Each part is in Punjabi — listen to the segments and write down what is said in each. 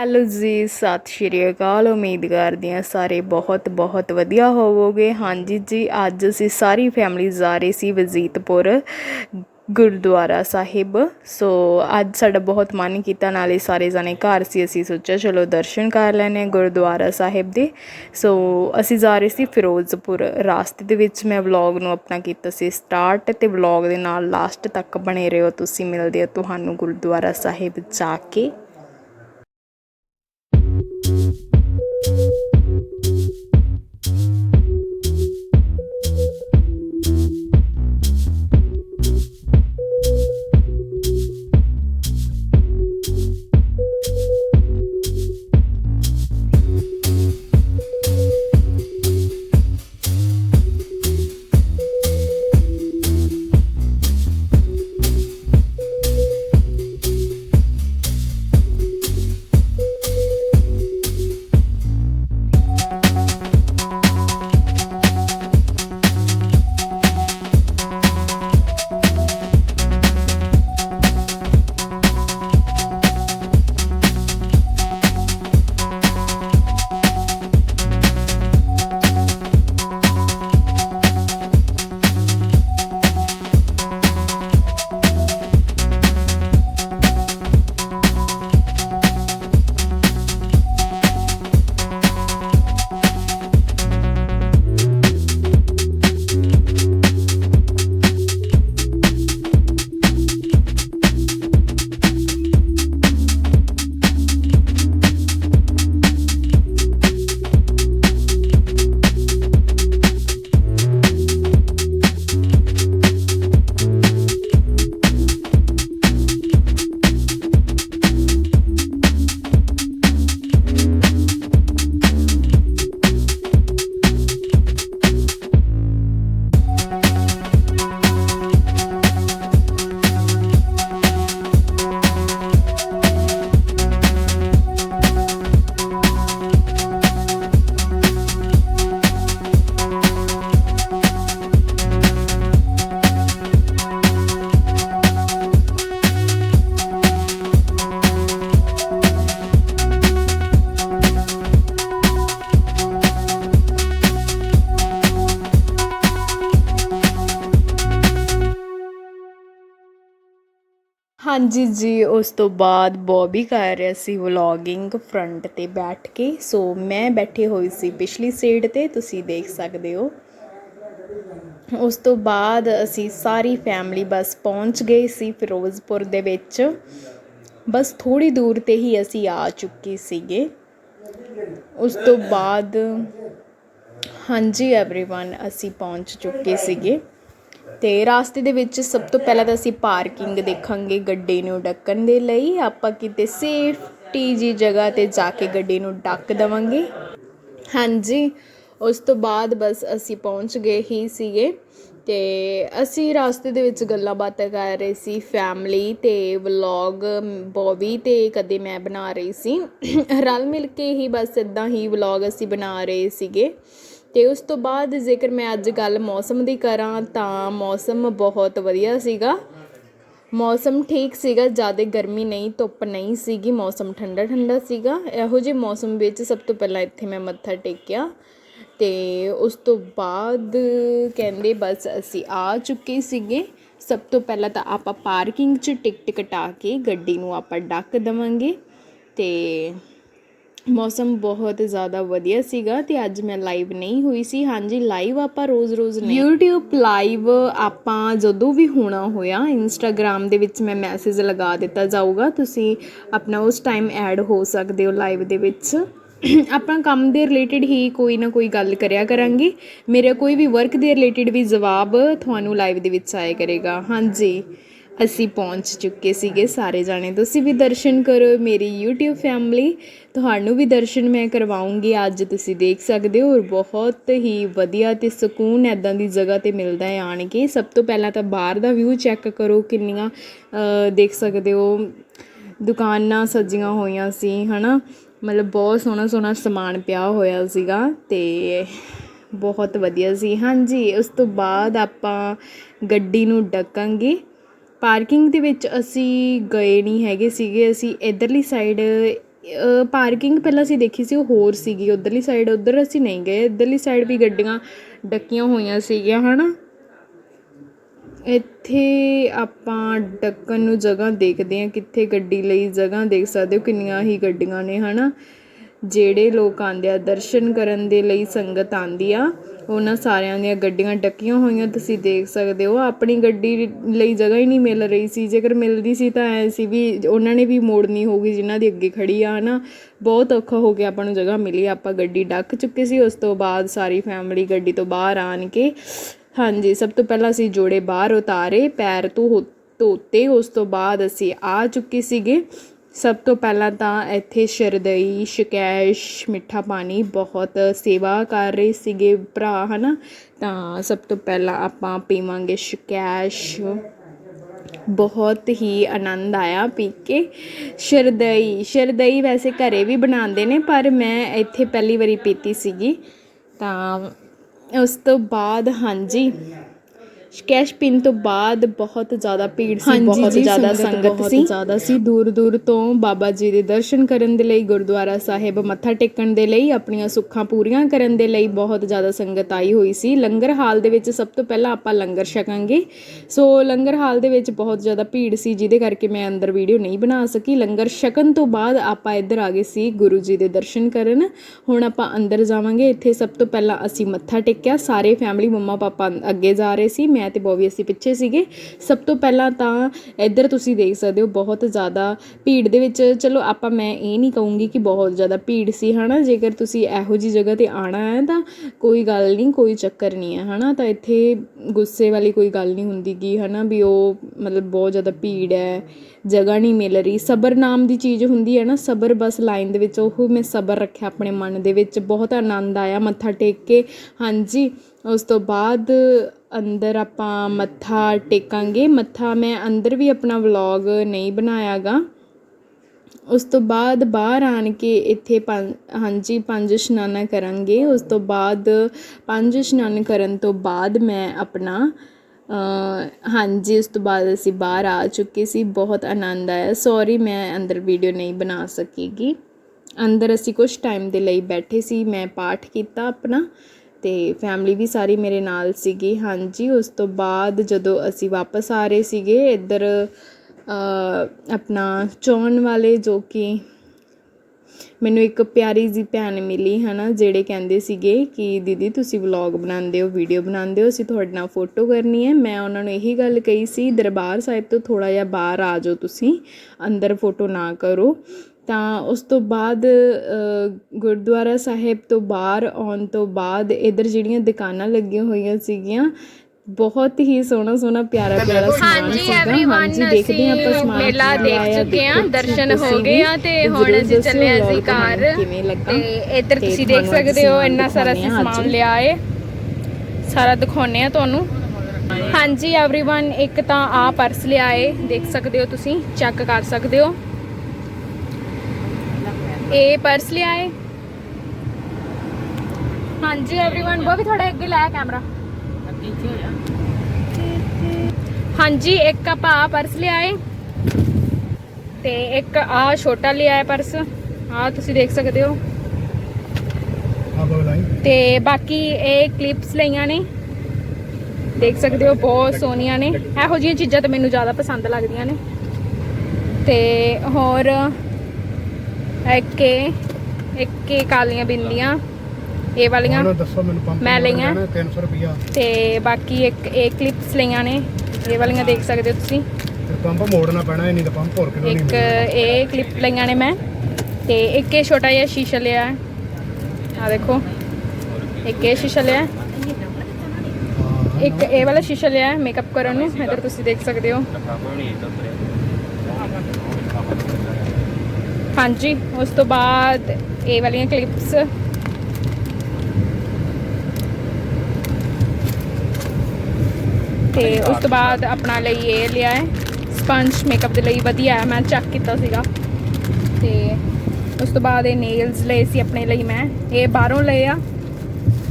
ਹੈਲੋ ਜੀ, ਸਤਿ ਸ਼੍ਰੀ ਅਕਾਲ। ਉਮੀਦ ਕਰਦੀ ਹਾਂ ਸਾਰੇ ਬਹੁਤ ਬਹੁਤ ਵਧੀਆ ਹੋਵੋਗੇ। ਹਾਂਜੀ ਜੀ, ਅੱਜ ਅਸੀਂ ਸਾਰੀ ਫੈਮਿਲੀ ਜਾ ਰਹੇ ਸੀ ਵਜੀਤਪੁਰ ਗੁਰਦੁਆਰਾ ਸਾਹਿਬ। ਸੋ ਅੱਜ ਸਾਡਾ ਬਹੁਤ ਮਨ ਕੀਤਾ, ਨਾਲੇ ਸਾਰੇ ਜਾਣੇ ਘਰ ਸੀ, ਅਸੀਂ ਸੋਚਿਆ ਚਲੋ ਦਰਸ਼ਨ ਕਰ ਲੈਨੇ ਗੁਰਦੁਆਰਾ ਸਾਹਿਬ ਦੇ। ਸੋ ਅਸੀਂ ਜਾ ਰਹੇ ਸੀ ਫਿਰੋਜ਼ਪੁਰ। ਰਾਸਤੇ ਦੇ ਵਿੱਚ ਮੈਂ ਵਲੌਗ ਨੂੰ ਆਪਣਾ ਕੀਤਾ ਸੀ ਸਟਾਰਟ ਤੇ ਵਲੌਗ ਦੇ ਨਾਲ ਲਾਸਟ ਤੱਕ ਬਣੇ ਰਹੋ। ਤੁਸੀਂ ਮਿਲਦੇ ਆ ਤੁਹਾਨੂੰ ਗੁਰਦੁਆਰਾ ਸਾਹਿਬ ਜਾ ਕੇ। ਹਾਂਜੀ ਜੀ ਉਸ ਤੋਂ ਬਾਅਦ ਬੌਬੀ ਕਰ ਰਿਹਾ ਸੀ ਵਲੌਗਿੰਗ ਫਰੰਟ ਤੇ ਬੈਠ ਕੇ ਸੋ ਮੈਂ ਬੈਠੀ ਹੋਈ ਸੀ ਪਿਛਲੀ ਸਾਈਡ ਤੇ ਤੁਸੀਂ ਦੇਖ ਸਕਦੇ ਹੋ ਉਸ ਤੋਂ ਬਾਅਦ ਅਸੀਂ ਸਾਰੀ ਫੈਮਿਲੀ ਬਸ ਪਹੁੰਚ ਗਏ ਸੀ ਫਿਰੋਜ਼ਪੁਰ ਦੇ ਵਿੱਚ ਬਸ ਥੋੜੀ ਦੂਰ ਤੇ ਹੀ ਅਸੀਂ ਆ ਚੁੱਕੇ ਸੀਗੇ ਉਸ ਤੋਂ ਬਾਅਦ ਹਾਂਜੀ एवरीवन ਅਸੀਂ ਪਹੁੰਚ ਚੁੱਕੇ ਸੀਗੇ ਅਤੇ ਰਾਸਤੇ ਦੇ ਵਿੱਚ ਸਭ ਤੋਂ ਪਹਿਲਾਂ ਤਾਂ ਅਸੀਂ ਪਾਰਕਿੰਗ ਦੇਖਾਂਗੇ ਗੱਡੀ ਨੂੰ ਡੱਕਣ ਦੇ ਲਈ। ਆਪਾਂ ਕਿਤੇ ਸੇਫਟੀ ਜਿਹੀ ਜਗ੍ਹਾ ਤੇ ਜਾ ਕੇ ਗੱਡੀ ਨੂੰ ਡੱਕ ਦੇਵਾਂਗੇ। ਹਾਂਜੀ, ਉਸ ਤੋਂ ਬਾਅਦ ਬਸ ਅਸੀਂ ਪਹੁੰਚ ਗਏ ਹੀ ਸੀਗੇ। ਤੇ ਅਸੀਂ ਰਾਸਤੇ ਦੇ ਵਿੱਚ ਗੱਲਾਂ ਬਾਤਾਂ ਕਰ ਰਹੇ ਸੀ ਫੈਮਲੀ ਤੇ ਵਲੌਗ ਬੋਬੀ ਤੇ ਕਦੇ ਮੈਂ ਬਣਾ ਰਹੀ ਸੀ। ਰਲ ਮਿਲ ਕੇ ਹੀ ਬਸ ਇਦਾਂ ਹੀ ਵਲੌਗ ਅਸੀਂ ਬਣਾ ਰਹੇ ਸੀਗੇ। ਅਤੇ ਉਸ ਤੋਂ ਬਾਅਦ ਜੇਕਰ ਮੈਂ ਅੱਜ ਗੱਲ ਮੌਸਮ ਦੀ ਕਰਾਂ ਤਾਂ ਮੌਸਮ ਬਹੁਤ ਵਧੀਆ ਸੀਗਾ। ਮੌਸਮ ਠੀਕ ਸੀਗਾ, ਜ਼ਿਆਦਾ ਗਰਮੀ ਨਹੀਂ, ਧੁੱਪ ਨਹੀਂ ਸੀਗੀ, ਮੌਸਮ ਠੰਡਾ ਠੰਡਾ ਸੀਗਾ। ਇਹੋ ਜਿਹੇ ਮੌਸਮ ਵਿੱਚ ਸਭ ਤੋਂ ਪਹਿਲਾਂ ਇੱਥੇ ਮੈਂ ਮੱਥਾ ਟੇਕਿਆ ਤੇ ਉਸ ਤੋਂ ਬਾਅਦ ਕਹਿੰਦੇ ਬਸ ਅਸੀਂ ਆ ਚੁੱਕੇ ਸੀਗੇ। ਸਭ ਤੋਂ ਪਹਿਲਾਂ ਤਾਂ ਆਪਾਂ ਪਾਰਕਿੰਗ 'ਚ ਟਿਕਟ ਕਟਾ ਕੇ ਗੱਡੀ ਨੂੰ ਆਪਾਂ ਡੱਕ ਦਵਾਂਗੇ ਤੇ ਮੌਸਮ ਬਹੁਤ ਜ਼ਿਆਦਾ ਵਧੀਆ ਸੀਗਾ ਤੇ ਅੱਜ ਮੈਂ ਲਾਈਵ ਨਹੀਂ ਹੋਈ ਸੀ। ਹਾਂਜੀ ਲਾਈਵ ਆਪਾਂ ਰੋਜ਼-ਰੋਜ਼ ਨਹੀਂ। YouTube ਲਾਈਵ ਆਪਾਂ ਜਦੋਂ ਵੀ ਹੋਣਾ ਹੋਇਆ, Instagram ਦੇ ਵਿੱਚ ਮੈਂ ਮੈਸੇਜ ਲਗਾ ਦਿੱਤਾ ਜਾਊਗਾ। ਤੁਸੀਂ ਆਪਣਾ ਉਸ ਟਾਈਮ ਐਡ ਹੋ ਸਕਦੇ ਹੋ ਲਾਈਵ ਦੇ ਵਿੱਚ। ਆਪਾਂ ਕੰਮ ਦੇ ਰਿਲੇਟਡ ਹੀ ਕੋਈ ਨਾ ਕੋਈ ਗੱਲ ਕਰਿਆ ਕਰਾਂਗੇ। ਮੇਰਾ ਕੋਈ ਵੀ ਵਰਕ ਦੇ ਰਿਲੇਟਡ ਵੀ ਜਵਾਬ ਤੁਹਾਨੂੰ ਲਾਈਵ ਦੇ ਵਿੱਚ ਆਇਆ ਕਰੇਗਾ। ਹਾਂਜੀ। ਅਸੀਂ ਪਹੁੰਚ ਚੁੱਕੇ ਸੀਗੇ ਸਾਰੇ ਜਾਣੇ। ਤੁਸੀਂ ਵੀ ਦਰਸ਼ਨ ਕਰੋ ਮੇਰੀ YouTube ਫੈਮਿਲੀ ਤੁਹਾਨੂੰ ਵੀ ਦਰਸ਼ਨ ਮੈਂ ਕਰਵਾਉਂਗੀ, ਅੱਜ ਤੁਸੀਂ ਦੇਖ ਸਕਦੇ ਹੋ। ਔਰ ਬਹੁਤ ਹੀ ਵਧੀਆ ਤੇ ਸਕੂਨ ਐਦਾਂ ਦੀ ਜਗ੍ਹਾ ਤੇ ਮਿਲਦਾ ਹੈ ਆਣ ਕੇ। ਸਭ ਤੋਂ ਪਹਿਲਾਂ ਤਾਂ ਬਾਹਰ ਦਾ ਵਿਊ ਚੈੱਕ ਕਰੋ, ਕਿੰਨੀਆਂ ਦੇਖ ਸਕਦੇ ਹੋ, ਦੁਕਾਨਾਂ ਸਜੀਆਂ ਹੋਈਆਂ ਸੀ, ਹਨਾ? ਮਤਲਬ ਬਹੁਤ ਸੋਹਣਾ ਸੋਹਣਾ ਸਮਾਨ ਪਿਆ ਹੋਇਆ ਸੀਗਾ ਤੇ ਬਹੁਤ ਵਧੀਆ ਸੀ। ਹਾਂਜੀ, ਉਸ ਤੋਂ ਬਾਅਦ ਆਪਾਂ ਗੱਡੀ ਨੂੰ ਡੱਕਾਂਗੇ। ਪਾਰਕਿੰਗ ਦੇ ਵਿੱਚ ਅਸੀਂ ਗਏ ਨਹੀਂ ਹੈਗੇ ਸੀਗੇ, ਅਸੀਂ ਇੱਧਰਲੀ ਸਾਈਡ ਪਾਰਕਿੰਗ ਪਹਿਲਾਂ ਅਸੀਂ ਦੇਖੀ ਸੀ, ਉਹ ਹੋਰ ਸੀਗੀ, ਉੱਧਰਲੀ ਸਾਈਡ ਉੱਧਰ ਅਸੀਂ ਨਹੀਂ ਗਏ, ਇੱਧਰਲੀ ਸਾਈਡ ਵੀ ਗੱਡੀਆਂ ਡੱਕੀਆਂ ਹੋਈਆਂ ਸੀਗੀਆਂ ਹੈ ਨਾ ਇੱਥੇ ਆਪਾਂ ਡੱਕਣ ਨੂੰ ਜਗ੍ਹਾ ਦੇਖਦੇ ਹਾਂ, ਕਿੱਥੇ ਗੱਡੀ ਲਈ ਜਗ੍ਹਾ ਦੇਖ ਸਕਦੇ ਹੋ, ਕਿੰਨੀਆਂ ਹੀ ਗੱਡੀਆਂ ਨੇ ਹੈ ਨਾ ਜਿਹੜੇ ਲੋਕ ਆਉਂਦੇ ਆ, ਦਰਸ਼ਨ ਕਰਨ ਦੇ ਲਈ ਸੰਗਤ ਆਉਂਦੀ ਆ। ਉਹਨਾਂ ਸਾਰਿਆਂ ਦੀਆਂ ਗੱਡੀਆਂ ਡੱਕੀਆਂ ਹੋਈਆਂ, ਤੁਸੀਂ ਦੇਖ ਸਕਦੇ ਹੋ। ਆਪਣੀ ਗੱਡੀ ਲਈ ਜਗ੍ਹਾ ਹੀ ਨਹੀਂ ਮਿਲ ਰਹੀ ਸੀ। ਜੇਕਰ ਮਿਲਦੀ ਸੀ ਤਾਂ ਐ ਸੀ ਵੀ ਉਹਨਾਂ ਨੇ ਵੀ ਮੋੜਨੀ ਹੋਊਗੀ, ਜਿਨ੍ਹਾਂ ਦੀ ਅੱਗੇ ਖੜੀ ਆ, ਹਨਾ। ਬਹੁਤ ਔਖਾ ਹੋ ਗਿਆ ਆਪਾਂ ਨੂੰ ਜਗ੍ਹਾ ਮਿਲੀ। ਆਪਾਂ ਗੱਡੀ ਡੱਕ ਚੁੱਕੇ ਸੀ। ਉਸ ਤੋਂ ਬਾਅਦ ਸਾਰੀ ਫੈਮਿਲੀ ਗੱਡੀ ਤੋਂ ਬਾਹਰ ਆਣ ਕੇ, ਹਾਂਜੀ, ਸਭ ਤੋਂ ਪਹਿਲਾਂ ਅਸੀਂ ਜੋੜੇ ਬਾਹਰ ਉਤਾਰੇ, ਪੈਰ ਤੋਂ ਹੋ- ਧੋਤੇ। ਉਸ ਤੋਂ ਬਾਅਦ ਅਸੀਂ ਆ ਚੁੱਕੇ ਸੀਗੇ। ਸਭ ਤੋਂ ਪਹਿਲਾਂ ਤਾਂ ਇੱਥੇ ਸ਼ਰਦਈ, ਸ਼ਕੈਸ਼, ਮਿੱਠਾ ਪਾਣੀ ਬਹੁਤ ਸੇਵਾ ਕਰ ਰਹੇ ਸੀਗੇ ਭਰਾ ਹੈ ਨਾ ਤਾਂ ਸਭ ਤੋਂ ਪਹਿਲਾਂ ਆਪਾਂ ਪੀਵਾਂਗੇ ਸ਼ਕੈਸ਼। ਬਹੁਤ ਹੀ ਆਨੰਦ ਆਇਆ ਪੀ ਕੇ। ਸ਼ਰਦਈ ਸ਼ਰਦਈ ਵੈਸੇ ਘਰੇ ਵੀ ਬਣਾਉਂਦੇ ਨੇ, ਪਰ ਮੈਂ ਇੱਥੇ ਪਹਿਲੀ ਵਾਰੀ ਪੀਤੀ ਸੀਗੀ। ਤਾਂ ਉਸ ਤੋਂ ਬਾਅਦ ਹਾਂਜੀ ਕੈਸ਼ ਪਿੰਨ ਤੋਂ ਬਾਅਦ ਬਹੁਤ ਜ਼ਿਆਦਾ ਭੀੜ ਸੀ ਬਹੁਤ ਜ਼ਿਆਦਾ ਸੰਗਤ ਸੀ। ਜ਼ਿਆਦਾ ਸੀ। ਦੂਰ ਦੂਰ ਤੋਂ ਬਾਬਾ ਜੀ ਦੇ ਦਰਸ਼ਨ ਕਰਨ ਦੇ ਲਈ ਗੁਰਦੁਆਰਾ ਸਾਹਿਬ ਮੱਥਾ ਟੇਕਣ ਦੇ ਲਈ ਆਪਣੀਆਂ ਸੁੱਖਾਂ ਪੂਰੀਆਂ ਕਰਨ ਦੇ ਲਈ ਬਹੁਤ ਜ਼ਿਆਦਾ ਸੰਗਤ ਆਈ ਹੋਈ ਸੀ। ਲੰਗਰ ਹਾਲ ਦੇ ਵਿੱਚ ਸਭ ਤੋਂ ਪਹਿਲਾਂ ਆਪਾਂ ਲੰਗਰ ਛਕਾਂਗੇ। ਸੋ ਲੰਗਰ ਹਾਲ ਦੇ ਵਿੱਚ ਬਹੁਤ ਜ਼ਿਆਦਾ ਭੀੜ ਸੀ ਜਿਹਦੇ ਕਰਕੇ ਮੈਂ ਅੰਦਰ ਵੀਡੀਓ ਨਹੀਂ ਬਣਾ ਸਕੀ। ਲੰਗਰ ਛਕਣ ਤੋਂ ਬਾਅਦ ਆਪਾਂ ਇੱਧਰ ਆ ਗਏ ਸੀ ਗੁਰੂ ਜੀ ਦੇ ਦਰਸ਼ਨ ਕਰਨ। ਹੁਣ ਆਪਾਂ ਅੰਦਰ ਜਾਵਾਂਗੇ। ਇੱਥੇ ਸਭ ਤੋਂ ਪਹਿਲਾਂ ਅਸੀਂ ਮੱਥਾ ਟੇਕਿਆ। ਸਾਰੇ ਫੈਮਿਲੀ ਮੰਮਾ ਪਾਪਾ ਅੱਗੇ ਜਾ ਰਹੇ ਸੀ। ਮੈਂ ਤੇ ਬੋਬੀ ਅਸੀਂ ਪਿੱਛੇ ਸੀਗੇ। ਸਭ ਤੋਂ ਪਹਿਲਾਂ ਤਾਂ ਇੱਧਰ ਤੁਸੀਂ ਦੇਖ ਸਕਦੇ ਹੋ, ਬਹੁਤ ਜ਼ਿਆਦਾ ਭੀੜ ਦੇ ਵਿੱਚ। ਚਲੋ ਆਪਾਂ, ਮੈਂ ਇਹ ਨਹੀਂ ਕਹੂੰਗੀ ਕਿ ਬਹੁਤ ਜ਼ਿਆਦਾ ਭੀੜ ਸੀ, ਹਨਾ? ਜੇਕਰ ਤੁਸੀਂ ਇਹੋ ਜੀ ਜਗ੍ਹਾ ਤੇ ਆਣਾ ਹੈ ਤਾਂ ਕੋਈ ਗੱਲ ਨਹੀਂ, ਕੋਈ ਚੱਕਰ ਨਹੀਂ ਹੈ, ਹਨਾ? ਤਾਂ ਇੱਥੇ ਗੁੱਸੇ ਵਾਲੀ ਕੋਈ ਗੱਲ ਨਹੀਂ ਹੁੰਦੀ ਗੀ ਹਨਾ, ਵੀ ਉਹ ਮਤਲਬ ਬਹੁਤ ਜ਼ਿਆਦਾ ਭੀੜ ਹੈ, ਜਗ੍ਹਾ ਨਹੀਂ ਮਿਲ ਰਹੀ। ਸਬਰ ਨਾਮ ਦੀ ਚੀਜ਼ ਹੁੰਦੀ ਹੈ ਨਾ, ਸਬਰ ਬਸ ਲਾਈਨ ਦੇ ਵਿੱਚ, ਉਹ ਮੈਂ ਸਬਰ ਰੱਖਿਆ ਆਪਣੇ ਮਨ ਦੇ ਵਿੱਚ। ਬਹੁਤ ਆਨੰਦ ਆਇਆ ਮੱਥਾ ਟੇਕ ਕੇ। ਹਾਂਜੀ, ਉਸ ਤੋਂ ਬਾਅਦ ਅੰਦਰ ਆਪਾਂ ਮੱਥਾ ਟੇਕਾਂਗੇ। ਮੱਥਾ ਮੈਂ ਅੰਦਰ ਵੀ ਆਪਣਾ ਵਲੋਗ ਨਹੀਂ ਬਣਾਇਆ ਗਾ ਉਸ ਤੋਂ ਬਾਅਦ ਬਾਹਰ ਆਣ ਕੇ ਇੱਥੇ ਪੰਜ ਹਾਂਜੀ, ਪੰਜ ਇਸ਼ਨਾਨਾਂ ਕਰਾਂਗੇ। ਉਸ ਤੋਂ ਬਾਅਦ ਪੰਜ ਇਸ਼ਨਾਨ ਕਰਨ ਤੋਂ ਬਾਅਦ ਮੈਂ ਆਪਣਾ ਹਾਂਜੀ, ਉਸ ਤੋਂ ਬਾਅਦ ਅਸੀਂ ਬਾਹਰ ਆ ਚੁੱਕੇ ਸੀ। ਬਹੁਤ ਆਨੰਦ ਆਇਆ। ਸੌਰੀ ਮੈਂ ਅੰਦਰ ਵੀਡੀਓ ਨਹੀਂ ਬਣਾ ਸਕੀਗੀ। ਅੰਦਰ ਅਸੀਂ ਕੁਝ ਟਾਈਮ ਦੇ ਲਈ ਬੈਠੇ ਸੀ। ਮੈਂ ਪਾਠ ਕੀਤਾ ਆਪਣਾ। ਅਤੇ ਫੈਮਿਲੀ ਵੀ ਸਾਰੀ ਮੇਰੇ ਨਾਲ ਸੀਗੀ। ਹਾਂਜੀ, ਉਸ ਤੋਂ ਬਾਅਦ ਜਦੋਂ ਅਸੀਂ ਵਾਪਸ ਆ ਰਹੇ ਸੀਗੇ, ਇੱਧਰ ਆਪਣਾ ਚੌਣ ਵਾਲੇ ਜੋ ਕਿ ਮੈਨੂੰ ਇੱਕ ਪਿਆਰੀ ਜੀ ਭੈਣ ਮਿਲੀ ਹੈ ਨਾ ਜਿਹੜੇ ਕਹਿੰਦੇ ਸੀਗੇ ਕਿ, ਦੀਦੀ, ਤੁਸੀਂ ਵਲੌਗ ਬਣਾਉਂਦੇ ਹੋ ਵੀਡੀਓ ਬਣਾਉਂਦੇ ਹੋ, ਅਸੀਂ ਤੁਹਾਡੇ ਨਾਲ ਫੋਟੋ ਕਰਨੀ ਹੈ। ਮੈਂ ਉਹਨਾਂ ਨੂੰ ਇਹੀ ਗੱਲ ਕਹੀ ਸੀ, ਦਰਬਾਰ ਸਾਹਿਬ ਤੋਂ ਥੋੜਾ ਜਿਹਾ ਬਾਹਰ ਆ ਜਾਓ ਤੁਸੀਂ, ਅੰਦਰ ਫੋਟੋ ਨਾ ਕਰੋ। ਤਾਂ ਉਸ ਤੋਂ ਬਾਅਦ ਅ, ਗੁਰਦੁਆਰਾ ਸਾਹਿਬ ਤੋਂ ਬਾਹਰ ਆਉਣ ਤੋਂ ਬਾਅਦ ਇਧਰ ਜਿਹੜੀਆਂ ਦੁਕਾਨਾਂ ਲੱਗੀਆਂ ਹੋਈਆਂ ਸੀਗੀਆਂ ਬਹੁਤ ਹੀ ਸੋਹਣਾ ਸੋਹਣਾ ਪਿਆਰਾ ਪਿਆਰਾ ਸਮਾਨ ਹਾਂਜੀ ਸੀਗਾ एवरीवन ਹਾਂਜੀ ਦੇਖਦੇ ਹਾਂ ਆਪਾਂ ਅਸੀਂ ਸਮਾਨ ਮੇਲਾ ਕੀ ਦੇਖ ਆਇਆ, ਚੁੱਕੇ ਹਾਂ ਦੇਖੋ ਦਰਸ਼ਨ ਤੁਸੀਂ ਹੋ ਗਏ ਆ ਵੀ ਤੇ ਹੁਣ ਜ਼ਰੂਰ ਅਸੀਂ ਦੱਸਿਓ ਚੱਲੇ ਅਸੀਂ vlog ਘਰ ਤੁਹਾਨੂੰ ਕਿਵੇਂ ਲੱਗਾ ਤੇ ਇੱਧਰ ਤੇ ਤੁਸੀਂ ਦੇਖ ਤੁਹਾਨੂੰ ਅੱਜ ਸਕਦੇ ਹੋ ਸਮਾਨ ਇੰਨਾ ਸਾਰਾ ਅਸੀਂ ਦਿਖਾਉਂਦੇ ਹਾਂ ਸਮਾਨ ਅੱਜ। ਲਿਆ ਏ ਸਾਰਾ ਦਿਖਾਉਨੇ ਆ ਤੁਹਾਨੂੰ ਹਾਂਜੀ एवरीवन ਇੱਕ ਤਾਂ ਆ ਪਰਸ ਲਿਆ ਏ ਦੇਖ ਸਕਦੇ ਹੋ ਤੁਸੀਂ ਚੈੱਕ ਕਰ ਸਕਦੇ ਹੋ ਇਹ ਪਰਸ ਲਿਆ ਏ ਹਾਂਜੀ एवरीवन ਉਹ ਵੀ ਥੋੜਾ ਅੱਗੇ ਲਾਇਆ ਕੈਮਰਾ ਹਾਂਜੀ ਇੱਕ ਆਪਾਂ ਆਹ ਪਰਸ ਲਿਆਏ ਤੇ ਇੱਕ ਆ ਛੋਟਾ ਲਿਆਏ ਪਰਸ ਆ ਤੁਸੀਂ ਦੇਖ ਸਕਦੇ ਹੋ ਤੇ ਬਾਕੀ ਇਹ ਕਲਿੱਪਸ ਲਈਆਂ ਨੇ ਦੇਖ ਸਕਦੇ ਹੋ ਬਹੁਤ ਸੋਹਣੀਆਂ ਨੇ ਇਹੋ ਜਿਹੀਆਂ ਚੀਜ਼ਾਂ ਤਾਂ ਮੈਨੂੰ ਜ਼ਿਆਦਾ ਪਸੰਦ ਲੱਗਦੀਆਂ ਨੇ ਤੇ ਹੋਰ ਇੱਕ ਇਹ ਇੱਕ ਇਹ ਕਾਲੀਆਂ ਬਿੰਦੀਆਂ ਇਹ ਵਾਲੀਆਂ ਹੁਣ ਦੱਸੋ ਮੈਨੂੰ ਪੰਪ ਮੈਂ ਲਈਆਂ। 300 ਰੁਪਿਆ ਤੇ ਬਾਕੀ ਇੱਕ ਇਹ ਕਲਿੱਪਸ ਲਈਆਂ ਨੇ ਇਹ ਵਾਲੀਆਂ ਦੇਖ ਸਕਦੇ ਹੋ ਤੁਸੀਂ। ਤੇ ਪੰਪ ਮੋੜਨਾ ਪੈਣਾ ਇਹ ਨਹੀਂ ਤਾਂ ਪੰਪ ਹੋਰ ਕਿਲੋ ਨਹੀਂ ਇੱਕ ਇਹ ਕਲਿੱਪ ਲਈਆਂ ਨੇ ਮੈਂ ਤੇ ਇੱਕ ਇਹ ਛੋਟਾ ਜਿਹਾ ਸ਼ੀਸ਼ਾ ਲਿਆ ਹੈ। ਆ ਦੇਖੋ ਇੱਕ ਇਹ ਸ਼ੀਸ਼ਾ ਲਿਆ ਇੱਕ ਇਹ ਵਾਲਾ ਸ਼ੀਸ਼ਾ ਲਿਆ ਮੇਕਅਪ ਕਰਨ ਨੂੰ ਇੱਧਰ ਤੁਸੀਂ ਦੇਖ ਸਕਦੇ ਹੋ। ਹਾਂਜੀ ਉਸ ਤੋਂ ਬਾਅਦ ਇਹ ਵਾਲੀਆਂ ਕਲਿੱਪਸ ਤੇ ਉਸ ਤੋਂ ਬਾਅਦ ਆਪਣਾ ਲਈ ਇਹ ਲਿਆ ਹੈ। ਸਪੰਜ ਮੇਕਅਪ ਦੇ ਲਈ ਵਧੀਆ ਹੈ ਮੈਂ ਚੈੱਕ ਕੀਤਾ ਸੀਗਾ। ਤੇ ਉਸ ਤੋਂ ਬਾਅਦ ਇਹ ਨੇਲਸ ਲਏ ਸੀ ਆਪਣੇ ਲਈ ਮੈਂ। ਇਹ ਬਾਹਰੋਂ ਲਏ ਆ।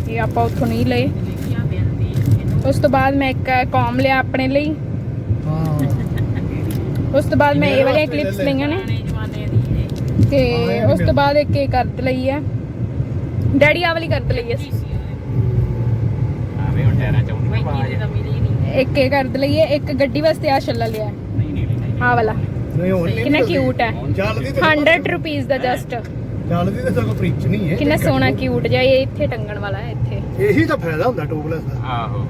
ਇਹ ਆਪਾਂ ਉੱਥੋਂ ਨਹੀਂ ਲਏ। ਉਸ ਤੋਂ ਬਾਅਦ ਮੈਂ ਇੱਕ ਕੌਮ ਲਿਆ ਆਪਣੇ ਲਈ। ਉਸ ਤੋਂ ਬਾਅਦ ਮੈਂ ਇਹ ਵਾਲੀਆਂ ਕਲਿੱਪਸ ਲਈਆਂ ਨੇ। ਤੇ ਉਸ ਤੋਂ ਬਾਅਦ ਇੱਕ ਇਹ ਕਰਦ ਲਈ ਹੈ। ਡੈਡੀ ਆ ਵਾਲੀ ਕਰਦ ਲਈ ਹੈ। ਆਵੇਂ ਹੁਣ ਟਾਇਰਾਂ ਚ ਆਉਂਦੀ ਨਾ ਆਵਾਜ਼ ਇੱਕ ਇਹ ਕਰਦ ਲਈ ਹੈ ਇੱਕ ਗੱਡੀ ਵਾਸਤੇ ਆ ਛੱਲਾ ਲਿਆ ਨਹੀਂ ਨਹੀਂ ਨਹੀਂ ਆ ਵਾਲਾ। ਨਹੀਂ ਹੁਣ ਨਹੀਂ ਕਿੰਨਾ। ਕਿਊਟ ਹੈ। ਚੱਲਦੀ ਤੇ 100 ਰੁਪੀਸ ਦਾ ਜਸਟ ਚੱਲਦੀ ਤੇ ਸਗੋਂ ਪ੍ਰੀਚ ਨਹੀਂ ਹੈ ਕਿੰਨਾ ਸੋਹਣਾ ਕਿਊਟ ਜਿਹਾ ਇਹ ਇੱਥੇ ਟੰਗਣ ਵਾਲਾ ਹੈ ਇੱਥੇ। ਇਹੀ ਤਾਂ ਫਾਇਦਾ ਹੁੰਦਾ ਟੋਪਲੈਸ ਦਾ। ਆਹੋ।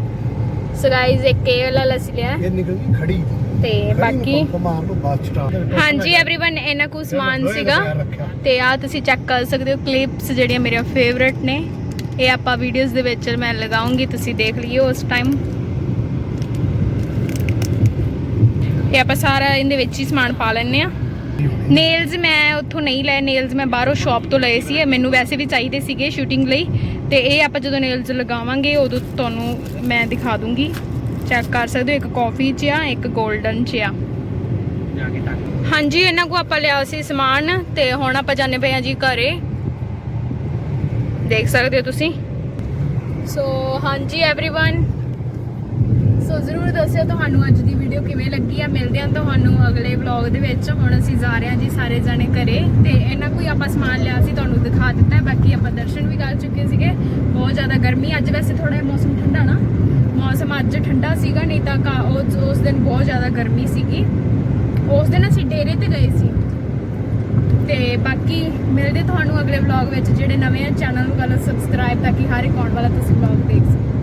ਸੋ ਗਾਇਜ਼ ਇੱਕ ਇਹ ਵਾਲਾ ਲੱਸੀ ਲਿਆ। ਇਹ ਨਿਕਲ ਗਈ ਖੜੀ। ਤੇ ਖੜੀ ਨੂੰ ਬਾਕੀ ਪੰਪ ਮਾਰ ਲਓ ਬਾਅਦ ਸਟਾਰਟ ਹਾਂਜੀ एवरीवन ਇਹਨਾਂ ਕੋ ਸਮਾਨ ਸੀਗਾ ਤੇ ਆ ਤੁਸੀਂ ਚੈੱਕ ਕਰ ਸਕਦੇ ਹੋ ਕਲਿੱਪਸ ਜਿਹੜੀਆਂ ਮੇਰੇ ਫੇਵਰਿਟ ਨੇ ਇਹ ਆਪਾਂ ਵੀਡੀਓਜ਼ ਦੇ ਵਿੱਚ ਮੈਂ ਲਗਾਉਂਗੀ ਤੁਸੀਂ ਦੇਖ ਲਈਓ ਉਸ ਟਾਈਮ ਇਹ ਆਪਾਂ ਸਾਰਾ ਇਹਦੇ ਵਿੱਚ ਹੀ ਸਮਾਨ ਪਾ ਲੈਣੇ ਆ ਨੇਲਸ ਮੈਂ ਉੱਥੋਂ ਨਹੀਂ ਲਏ ਨੇਲਸ ਮੈਂ ਬਾਹਰੋਂ ਸ਼ਾਪ ਤੋਂ ਲਏ ਸੀ ਇਹ ਮੈਨੂੰ ਵੈਸੇ ਵੀ ਚਾਹੀਦੇ ਸੀਗੇ ਸ਼ੂਟਿੰਗ ਲਈ ਤੇ ਇਹ ਆਪਾਂ ਜਦੋਂ ਨੇਲਸ ਲਗਾਵਾਂਗੇ ਉਦੋਂ ਤੁਹਾਨੂੰ ਮੈਂ ਦਿਖਾ ਦੂੰਗੀ ਚੈੱਕ ਕਰ ਸਕਦੇ ਹੋ ਇੱਕ ਕਾਫੀ ਚ ਆ ਇੱਕ 골ਡਨ ਚ ਆ। ਹਾਂਜੀ ਇਹਨਾਂ ਕੋ ਆਪਾਂ ਲਿਆ ਸੀ ਸਮਾਨ ਤੇ ਹੁਣ ਆਪਾਂ ਜਾਣੇ ਪਏ ਆ ਜੀ ਘਰੇ। ਦੇਖ ਸਕਦੇ ਹੋ ਤੁਸੀਂ। ਸੋ ਹਾਂਜੀ एवरीवन ਸੋ ਜ਼ਰੂਰ ਦੱਸਿਓ ਤੁਹਾਨੂੰ ਅੱਜ ਦੀ ਵੀਡੀਓ ਕਿਵੇਂ ਲੱਗੀ ਆ। ਮਿਲਦੇ ਆ ਤੁਹਾਨੂੰ ਅਗਲੇ ਵਲੌਗ ਦੇ ਵਿੱਚ। ਹੁਣ ਅਸੀਂ ਜਾ ਰਹੇ ਆ ਜੀ ਸਾਰੇ ਜਾਣੇ ਘਰੇ। ਤੇ ਇਹਨਾਂ ਕੋਈ ਆਪਾਂ ਸਮਾਨ ਲਿਆ ਸੀ ਤੁਹਾਨੂੰ ਦਿਖਾ ਦਿੱਤਾ। ਬਾਕੀ ਆਪਾਂ ਦਰਸ਼ਨ ਵੀ ਕਰ ਚੁੱਕੇ ਸੀਗੇ। ਬਹੁਤ ਜ਼ਿਆਦਾ ਗਰਮੀ ਅੱਜ ਵੈਸੇ ਥੋੜਾ ਮੌਸਮ ਠੰਡਾ ਨਾ। ਮੌਸਮ ਅੱਜ ਠੰਡਾ ਸੀਗਾ, ਨਹੀਂ ਤਾਂ ਕਾ- ਉਸ ਦਿਨ ਬਹੁਤ ਜ਼ਿਆਦਾ ਗਰਮੀ ਸੀਗੀ। ਉਸ ਦਿਨ ਅਸੀਂ ਡੇਰੇ ਤੇ ਗਏ ਸੀ। ਤੇ ਬਾਕੀ ਮਿਲਦੇ ਤੁਹਾਨੂੰ ਅਗਲੇ ਵਲੌਗ ਵਿੱਚ, ਜਿਹੜੇ ਨਵੇਂ ਆ ਚੈਨਲ ਨੂੰ ਕਰ ਲਓ ਸਬਸਕ੍ਰਾਈਬ ਤਾਂ ਕਿ ਹਰ ਇੱਕ ਆਉਣ ਵਾਲਾ ਤੁਸੀਂ ਵਲੌਗ ਦੇਖ ਸਕੋ।